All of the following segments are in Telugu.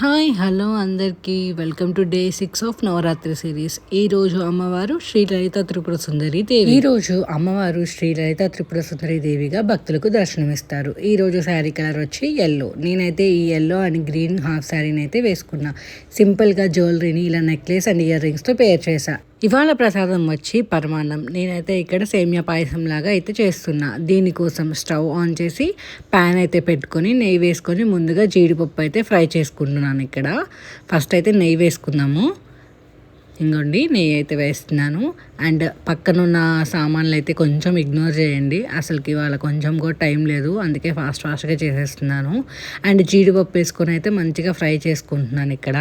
హాయ్ హలో అందరికీ. Welcome to day six of Navaratri series. ఈ రోజు అమ్మవారు శ్రీ లలిత త్రిపుర సుందరి దేవి. ఈ రోజు అమ్మవారు శ్రీ లలిత త్రిపుర సుందరి దేవిగా భక్తులకు దర్శనమిస్తారు. ఈ రోజు శారీ కలర్ వచ్చి ఎల్లో నేనైతే ఈ ఎల్లో అండ్ గ్రీన్ హాఫ్ శారీని అయితే వేసుకున్నా సింపుల్గా జ్యువెలరీని ఇలా నెక్లెస్ అండ్ ఇయర్ రింగ్స్తో పేర్ చేశా. ఇవాళ ప్రసాదం వచ్చి పరమాన్నం. నేనైతే ఇక్కడ సేమియా పాయసం లాగా అయితే చేస్తున్నా. దీనికోసం స్టవ్ ఆన్ చేసి ప్యాన్ అయితే పెట్టుకొని నెయ్యి వేసుకొని ముందుగా జీడిపప్పు అయితే ఫ్రై చేసుకుంటున్నాను ఇక్కడ. ఫస్ట్ అయితే నెయ్యి వేసుకుందాము. ఇంకోండి నెయ్యి అయితే వేస్తున్నాను. అండ్ పక్కనున్న సామాన్లు అయితే కొంచెం ఇగ్నోర్ చేయండి. అసలుకి ఇవాళ కొంచెం కూడా టైం లేదు. అందుకే ఫాస్ట్ ఫాస్ట్గా చేసేస్తున్నాను. అండ్ జీడిపప్పు వేసుకొని అయితే మంచిగా ఫ్రై చేసుకుంటున్నాను ఇక్కడ.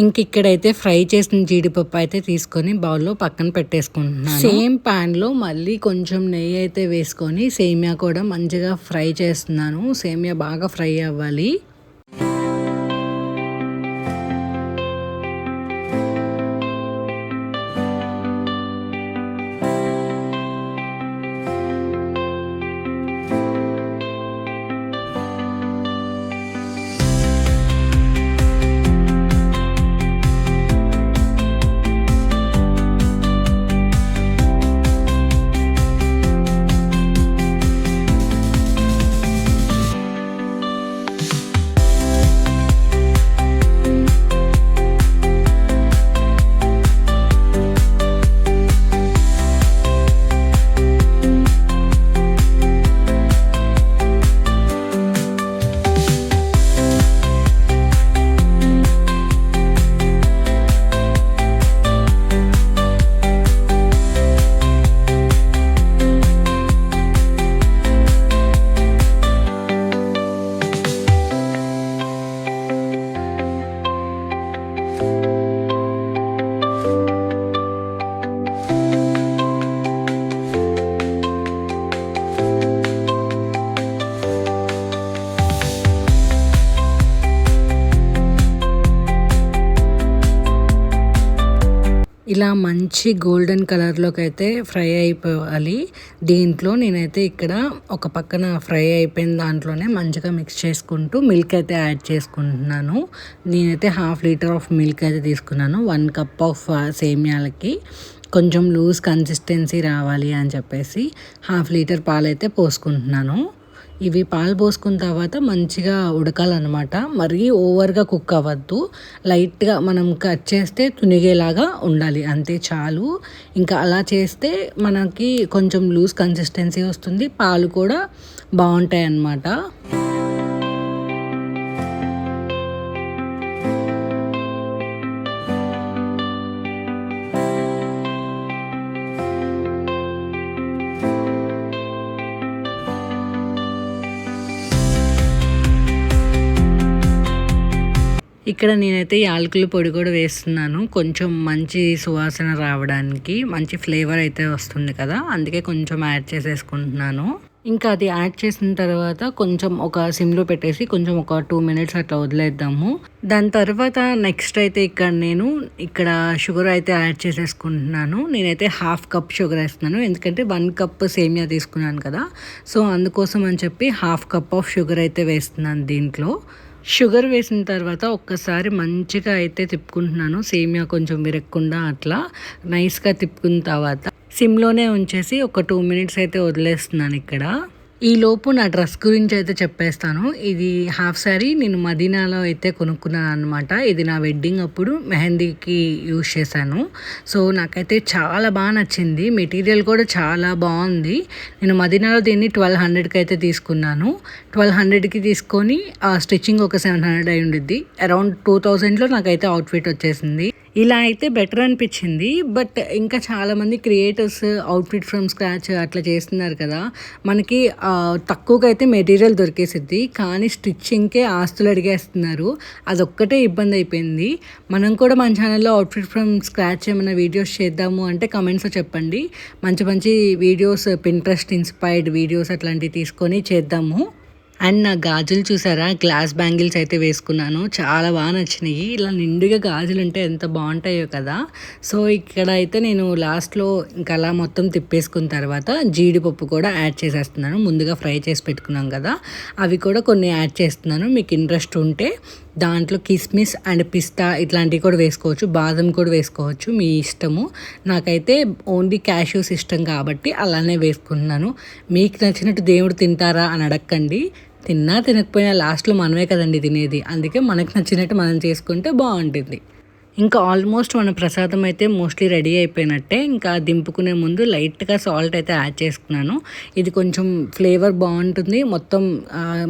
ఇంక ఇక్కడైతే ఫ్రై చేసిన జీడిపప్పు అయితే తీసుకొని బౌల్లో పక్కన పెట్టేసుకుంటున్నాను. సేమ్ ప్యాన్లో మళ్ళీ కొంచెం నెయ్యి అయితే వేసుకొని సేమియా కూడా మంచిగా ఫ్రై చేస్తున్నాను. సేమియా బాగా ఫ్రై అవ్వాలి. ఇలా మంచి గోల్డెన్ కలర్లోకి అయితే ఫ్రై అయిపోవాలి. దీంట్లో నేనైతే ఇక్కడ ఒక పక్కన ఫ్రై అయిపోయిన దాంట్లోనే మంచిగా మిక్స్ చేసుకుంటూ మిల్క్ అయితే యాడ్ చేసుకుంటున్నాను. నేనైతే హాఫ్ లీటర్ ఆఫ్ మిల్క్ అయితే తీసుకున్నాను. వన్ కప్ ఆఫ్ సేమియాలకి. కొంచెం లూజ్ కన్సిస్టెన్సీ రావాలి అని చెప్పేసి హాఫ్ లీటర్ పాలైతే పోసుకుంటున్నాను. ఇవి పాలు పోసుకున్న తర్వాత మంచిగా ఉడకాలన్నమాట. మరీ ఓవర్గా కుక్ అవ్వద్దు. లైట్గా మనం కట్ చేస్తే తునిగేలాగా ఉండాలి. అంతే చాలు. ఇంకా అలా చేస్తే మనకి కొంచెం లూజ్ కన్సిస్టెన్సీ వస్తుంది. పాలు కూడా బాగుంటాయి అన్నమాట ఇక్కడ నేనైతే యాలకుల పొడి కూడా వేస్తున్నాను. కొంచెం మంచి సువాసన రావడానికి మంచి ఫ్లేవర్ అయితే వస్తుంది కదా అందుకే కొంచెం యాడ్ చేసేసుకుంటున్నాను. ఇంకా అది యాడ్ చేసిన తర్వాత కొంచెం ఒక సిమ్లో పెట్టేసి కొంచెం ఒక టూ మినిట్స్ అట్లా వదిలేద్దాము. దాని తర్వాత నెక్స్ట్ అయితే ఇక్కడ నేను ఇక్కడ షుగర్ అయితే యాడ్ చేసేసుకుంటున్నాను. నేనైతే హాఫ్ కప్ షుగర్ వేస్తున్నాను ఎందుకంటే వన్ కప్ సేమియా తీసుకున్నాను కదా. సో అందుకోసం అని చెప్పి హాఫ్ కప్ ఆఫ్ షుగర్ అయితే వేస్తున్నాను దీంట్లో. షుగర్ వేసిన తర్వాత ఒక్కసారి మంచిగా అయితే తిప్పుకుంటున్నాను. సేమియా కొంచెం విరక్కుండా అట్లా నైస్గా తిప్పుకున్న తర్వాత సిమ్లోనే ఉంచేసి ఒక టూ మినిట్స్ అయితే వదిలేస్తున్నాను ఇక్కడ. ఈలోపు నా డ్రెస్ గురించి అయితే చెప్పేస్తాను. ఇది హాఫ్ శారీ నేను మదీనాలో అయితే కొనుక్కున్నాను అనమాట ఇది నా వెడ్డింగ్ అప్పుడు మెహందీకి యూజ్ చేశాను. సో నాకైతే చాలా బాగా నచ్చింది. మెటీరియల్ కూడా చాలా బాగుంది. నేను మదీనాలో దీన్ని ట్వెల్వ్ హండ్రెడ్కి అయితే తీసుకున్నాను. ట్వెల్వ్ హండ్రెడ్కి తీసుకొని ఆ స్టిచ్చింగ్ ఒక సెవెన్ హండ్రెడ్ అయి ఉండిద్ది. అరౌండ్ టూ థౌజండ్లో నాకైతే అవుట్ఫిట్ వచ్చేసింది. ఇలా అయితే బెటర్ అనిపించింది. బట్ ఇంకా చాలామంది క్రియేటర్స్ అవుట్ఫిట్ ఫ్రమ్ స్క్రాచ్ అట్లా చేస్తున్నారు కదా. మనకి తక్కువగా అయితే మెటీరియల్ దొరికేసిద్ది. కానీ స్టిచ్చింగ్కే ఆస్తులు అడిగేస్తున్నారు. అదొక్కటే ఇబ్బంది అయిపోయింది. మనం కూడా మన ఛానల్లో అవుట్ఫిట్ ఫ్రమ్ స్క్రాచ్ ఏమైనా వీడియోస్ చేద్దాము అంటే కమెంట్స్లో చెప్పండి. మంచి మంచి వీడియోస్ పింట్రెస్ట్ ఇన్స్పైర్డ్ వీడియోస్ అట్లాంటివి తీసుకొని చేద్దాము. అండ్ నా గాజులు చూసారా? గ్లాస్ బ్యాంగిల్స్ అయితే వేసుకున్నాను. చాలా బాగా నచ్చినాయి. ఇలా నిండుగా గాజులు ఉంటే ఎంత బాగుంటాయో కదా. సో ఇక్కడ అయితే నేను లాస్ట్లో ఇంకా అలా మొత్తం తిప్పేసుకున్న తర్వాత జీడిపప్పు కూడా యాడ్ చేసేస్తున్నాను. ముందుగా ఫ్రై చేసి పెట్టుకున్నాం కదా. అవి కూడా కొన్ని యాడ్ చేస్తున్నాను. మీకు ఇంట్రెస్ట్ ఉంటే దాంట్లో కిస్మిస్ అండ్ పిస్తా ఇట్లాంటివి కూడా వేసుకోవచ్చు. బాదం కూడా వేసుకోవచ్చు. మీ ఇష్టము. నాకైతే ఓన్లీ క్యాష్యూస్ ఇష్టం కాబట్టి అలానే వేసుకుంటున్నాను. మీకు నచ్చినట్టు దేవుడు తింటారా అని అడగండి తిన్నా తినకపోయినా లాస్ట్లో మనమే కదండి తినేది. అందుకే మనకు నచ్చినట్టు మనం చేసుకుంటే బాగుంటుంది. ఇంకా ఆల్మోస్ట్ మన ప్రసాదం అయితే మోస్ట్లీ రెడీ అయిపోయినట్టే. ఇంకా దింపుకునే ముందు లైట్గా సాల్ట్ అయితే యాడ్ చేసుకున్నాను. ఇది కొంచెం ఫ్లేవర్ బాగుంటుంది. మొత్తం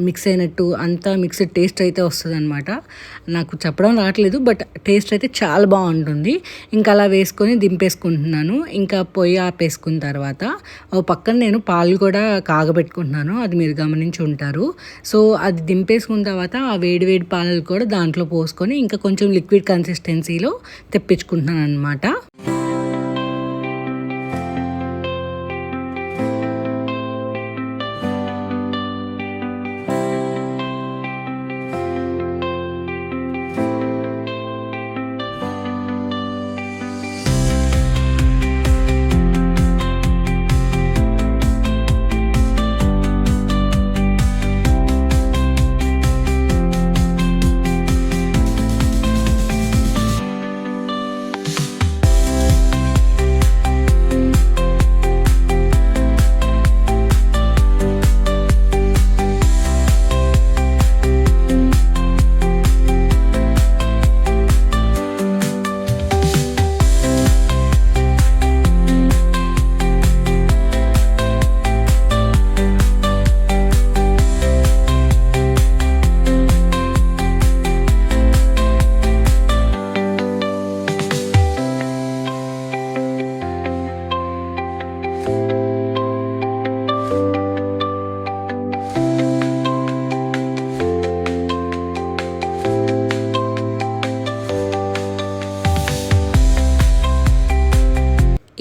మిక్స్ అయినట్టు అంతా మిక్స్డ్ టేస్ట్ అయితే వస్తుంది అనమాట నాకు చెప్పడం రావట్లేదు బట్ టేస్ట్ అయితే చాలా బాగుంటుంది. ఇంకా అలా వేసుకొని దింపేసుకుంటున్నాను. ఇంకా పొయ్యి ఆపేసుకున్న తర్వాత ఓ పక్కన నేను పాలు కూడా కాగబెట్టుకుంటున్నాను. అది మీరు గమనించి ఉంటారు. సో అది దింపేసుకున్న తర్వాత ఆ వేడి వేడి పాలు కూడా దాంట్లో పోసుకొని ఇంకా కొంచెం లిక్విడ్ కన్సిస్టెన్సీ కన్సిస్టెన్సీలో తెప్పించుకుంటున్నాను అనమాట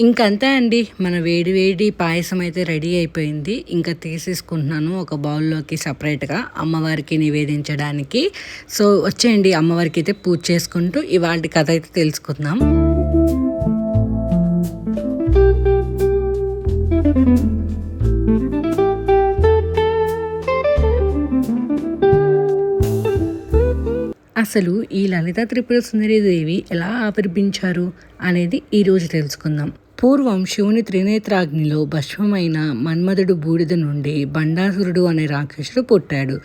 ఇంకంతే అండి. మన వేడి వేడి పాయసం అయితే రెడీ అయిపోయింది. ఇంకా తీసేసుకుంటున్నాను ఒక బౌల్లోకి సపరేట్గా అమ్మవారికి నివేదించడానికి. సో వచ్చేయండి. అమ్మవారికి అయితే పూజ చేసుకుంటూ ఇవాళ కథ అయితే తెలుసుకుందాం. అసలు ఈ లలిత త్రిపుర సుందరీదేవి ఎలా ఆవిర్భించారు అనేది ఈరోజు తెలుసుకుందాం. పూర్వం శివుని త్రినేత్రాగ్నిలో భస్మమైన మన్మధుడు బూడిద నుండి బండాసురుడు అనే రాక్షసుడు పుట్టాడు.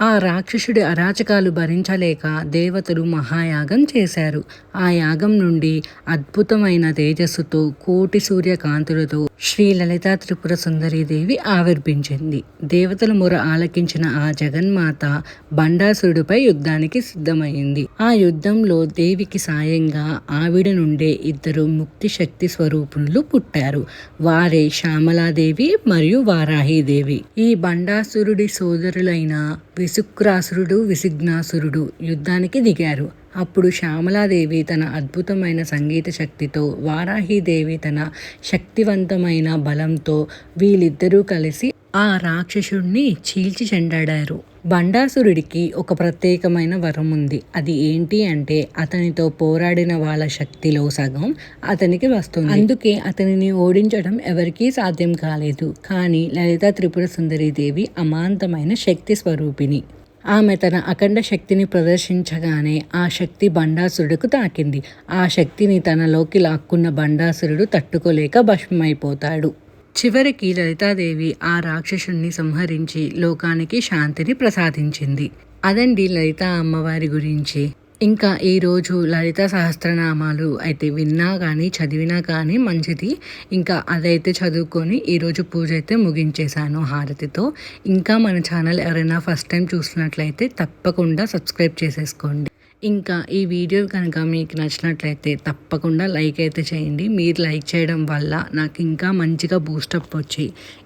ఆ రాక్షసుడి అరాచకాలు భరించలేక దేవతలు మహాయాగం చేశారు. ఆ యాగం నుండి అద్భుతమైన తేజస్సుతో కోటి సూర్యకాంతులతో శ్రీ లలితా త్రిపుర సుందరీదేవి ఆవిర్భించింది. దేవతల మొర ఆలకించిన ఆ జగన్మాత బండాసురుడిపై యుద్ధానికి సిద్ధమైంది. ఆ యుద్ధంలో దేవికి సాయంగా ఆవిడ నుండే ఇద్దరు ముక్తి శక్తి స్వరూపులు పుట్టారు. వారే శ్యామలాదేవి మరియు వారాహీదేవి ఈ బండాసురుడి సోదరులైన విసుక్రాసురుడు విసిగ్నాసురుడు యుద్ధానికి దిగారు. అప్పుడు శ్యామలాదేవి తన అద్భుతమైన సంగీత శక్తితో వారాహిదేవి తన శక్తివంతమైన బలంతో వీళ్ళిద్దరూ కలిసి ఆ రాక్షసుణ్ణి చీల్చి చెండాడారు. బండాసురుడికి ఒక ప్రత్యేకమైన వరం ఉంది. అది ఏంటి అంటే అతనితో పోరాడిన వాళ్ళ శక్తిలో సగం అతనికి వస్తుంది. అందుకే అతనిని ఓడించడం ఎవరికీ సాధ్యం కాలేదు. కానీ లలిత త్రిపుర సుందరీదేవి అమాంతమైన శక్తి స్వరూపిణి. ఆమె తన అఖండ శక్తిని ప్రదర్శించగానే ఆ శక్తి బండాసురుడికి తాకింది. ఆ శక్తిని తనలోకి లాక్కున్న బండాసురుడు తట్టుకోలేక భస్మైపోతాడు చివరికి లలితాదేవి ఆ రాక్షసుణ్ణి సంహరించి లోకానికి శాంతిని ప్రసాదించింది. అదండి లలిత అమ్మవారి గురించి. ఇంకా ఈరోజు లలిత సహస్రనామాలు అయితే విన్నా కానీ చదివినా కానీ మంచిది. ఇంకా అదైతే చదువుకొని ఈరోజు పూజ అయితే ముగించేశాను హారతితో. ఇంకా మన ఛానల్ ఎవరైనా ఫస్ట్ టైం చూసినట్లయితే తప్పకుండా సబ్స్క్రైబ్ చేసేసుకోండి. ఇంకా ఈ వీడియో కనుక మీకు నచ్చినట్లయితే తప్పకుండా లైక్ అయితే చేయండి. మీరు లైక్ చేయడం వల్ల నాకు ఇంకా మంచిగా బూస్టప్ వచ్చి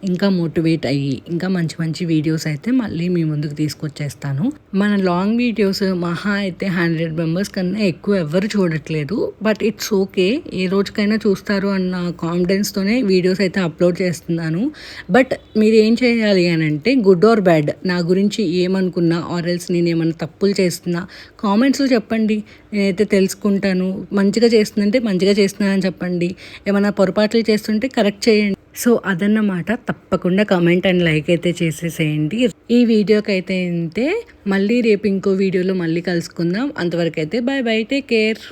ఇంకా మోటివేట్ అయ్యి ఇంకా మంచి మంచి వీడియోస్ అయితే మళ్ళీ మీ ముందుకు తీసుకొచ్చేస్తాను. మన లాంగ్ వీడియోస్ మహా అయితే హండ్రెడ్ మెంబర్స్ కన్నా ఎక్కువ ఎవరు చూడట్లేదు. బట్ ఇట్స్ ఓకే ఏ రోజుకైనా చూస్తారు అన్న కాన్ఫిడెన్స్తోనే వీడియోస్ అయితే అప్లోడ్ చేస్తున్నాను. బట్ మీరు ఏం చేయాలి అని అంటే గుడ్ ఆర్ బ్యాడ్ నా గురించి ఏమనుకున్నా ఆర్ ఎల్స్ నేను ఏమైనా తప్పులు చేస్తున్నా కామెంట్స్ కామెంట్స్లో చెప్పండి. నేనైతే తెలుసుకుంటాను. మంచిగా చేస్తుందంటే మంచిగా చేస్తున్నానని చెప్పండి. ఏమైనా పొరపాట్లు చేస్తుంటే కరెక్ట్ చేయండి. సో అదన్నమాట. తప్పకుండా కమెంట్ అండ్ లైక్ అయితే చేసేసేయండి. ఈ వీడియోకి అయితే అంతే మళ్ళీ రేపు ఇంకో వీడియోలో మళ్ళీ కలుసుకుందాం. అంతవరకు అయితే bye. Bye take care.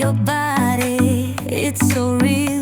your body, it's so real.